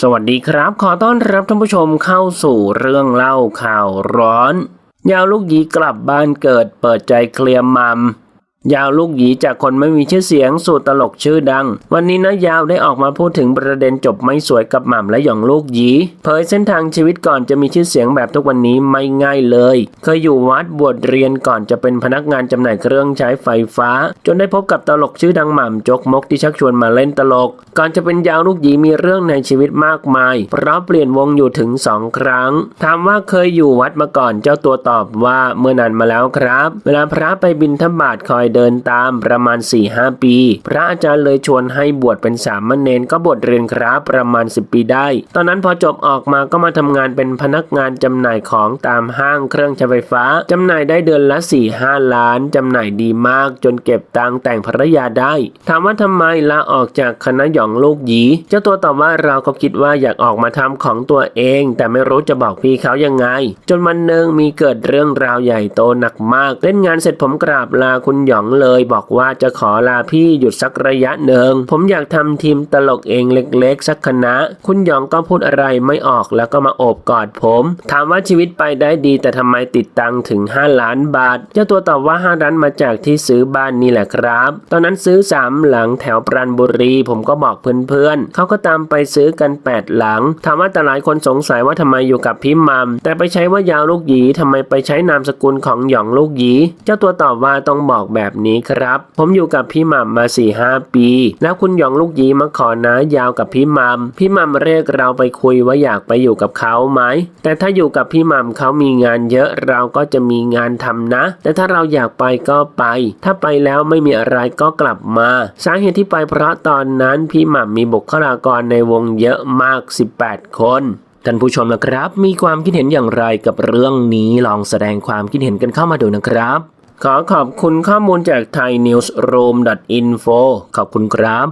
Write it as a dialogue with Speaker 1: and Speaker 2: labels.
Speaker 1: สวัสดีครับ ขอต้อนรับท่านผู้ชมเข้าสู่เรื่องเล่าข่าวร้อนยาวลูกหยีกลับบ้านเกิดเปิดใจเคลียร์มัม ยาวลูกหยีจากคนไม่มีชื่อเสียงสู่ตลกชื่อดัง วันนี้นะยาวได้ออกมาพูดถึงประเด็นจบไม่สวยกับหม่ำและหยองลูกหยีเผยเส้นทางชีวิตก่อนจะมีชื่อเสียงแบบทุกวันนี้ไม่ง่ายเลย เคยอยู่วัดบวชเรียนก่อนจะเป็นพนักงานจำหน่ายเครื่องใช้ไฟฟ้า จนได้พบกับตลกชื่อดังหม่ำจกมกที่ชักชวนมาเล่นตลก ก่อนจะเป็นยาวลูกหยีมีเรื่องในชีวิตมากมาย เพราะเปลี่ยนวงอยู่ถึงสองครั้งถามว่าเคยอยู่วัดมาก่อนเจ้าตัวตอบว่าเมื่อนานมาแล้วครับ เวลาพระไปบิณฑบาตคอยเดินตามประมาณ4-5ปี พระอาจารย์เลยชวนให้บวชเป็นสามเณรก็บวชเรียนครับประมาณ 10 ปีได้ ตอนนั้นพอจบออกมาก็มาทำงานเป็นพนักงานจำหน่ายของตามห้างเครื่องใช้ไฟฟ้าจำหน่ายได้เดือนละ4-5ล้านจำหน่ายดีมากจนเก็บตังค์แต่งภรรยาได้ ถามว่าทำไมลาออกจากคณะหยองลูกหยีเจ้าตัวตอบว่าเราก็คิดว่าอยากออกมาทำของตัวเอง แต่ไม่รู้จะบอกพี่เขายังไง จนวันหนึ่งมีเกิดเรื่องราวใหญ่โตหนักมาก เล่นงานเสร็จผมกราบลาคุณหยองเลยบอกว่าจะขอลาพี่หยุดสักระยะหนึ่ง ผมอยากทำทีมตลกเองเล็กๆ สักคณะ คุณหยองก็พูดอะไรไม่ออกแล้วก็มาโอบกอดผม ถามว่าชีวิตไปได้ดีแต่ทำไมติดตังถึง 5 ล้านบาท เจ้าตัวตอบว่า 5 ล้านมาจากที่ซื้อบ้านนี่แหละครับ ตอนนั้นซื้อ 3 หลังแถวปราณบุรี ผมก็บอกเพื่อนๆเขาก็ตามไปซื้อกัน 8 หลัง ถามว่าแต่หลายคนสงสัยว่าทำไมอยู่กับพี่มัมแต่ไปใช้ว่ายาวลูกหยีทำไมไปใช้นามสกุลของหยองลูกหยีเจ้าตัวตอบว่าต้องบอกแบบนี้ครับ ผมอยู่กับพี่มัมมา4ี่ห้าปี แล้วคุณหยองลูกยีมาขอนะยาวกับพี่มัมพี่มัมเรียกเราไปคุยว่าอยากไปอยู่กับเขาไหมแต่ถ้าอยู่กับพี่มัมเขามีงานเยอะเราก็จะมีงานทำนะ แต่ถ้าเราอยากไปก็ไป ถ้าไปแล้วไม่มีอะไรก็กลับมา สาเหตุที่ไปเพราะตอนนั้นพี่หม่ำมีบุคลากรในวงเยอะมาก 18 คนท่านผู้ชมนะครับ มีความคิดเห็นอย่างไรกับเรื่องนี้ลองแสดงความคิดเห็นกันเข้ามาดูนะครับ ขอขอบคุณข้อมูลจาก thainewsroom.info ขอบคุณครับ